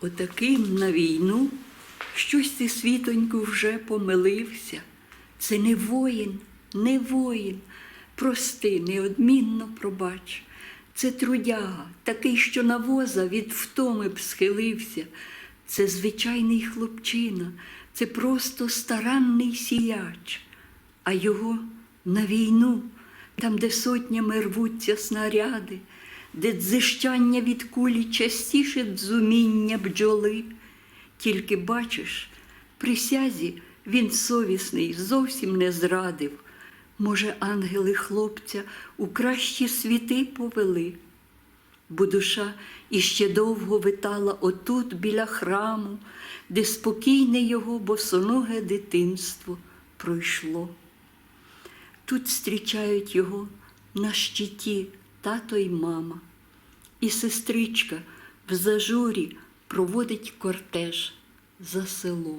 Отаким на війну щось ти, світоньку, вже помилився. Це не воїн, не воїн. Прости, неодмінно пробач. Це трудяга, такий, що на воза від втоми б схилився. Це звичайний хлопчина, це просто старанний сіяч. А його на війну, там, де сотнями рвуться снаряди, де дзищання від кулі частіше дзуміння бджоли. Тільки бачиш, присязі він совісний зовсім не зрадив. Може, ангели хлопця у кращі світи повели, бо душа іще довго витала отут біля храму, де спокійне його босоноге дитинство пройшло. Тут зустрічають його на щиті тато й мама, і сестричка в зажурі проводить кортеж за село.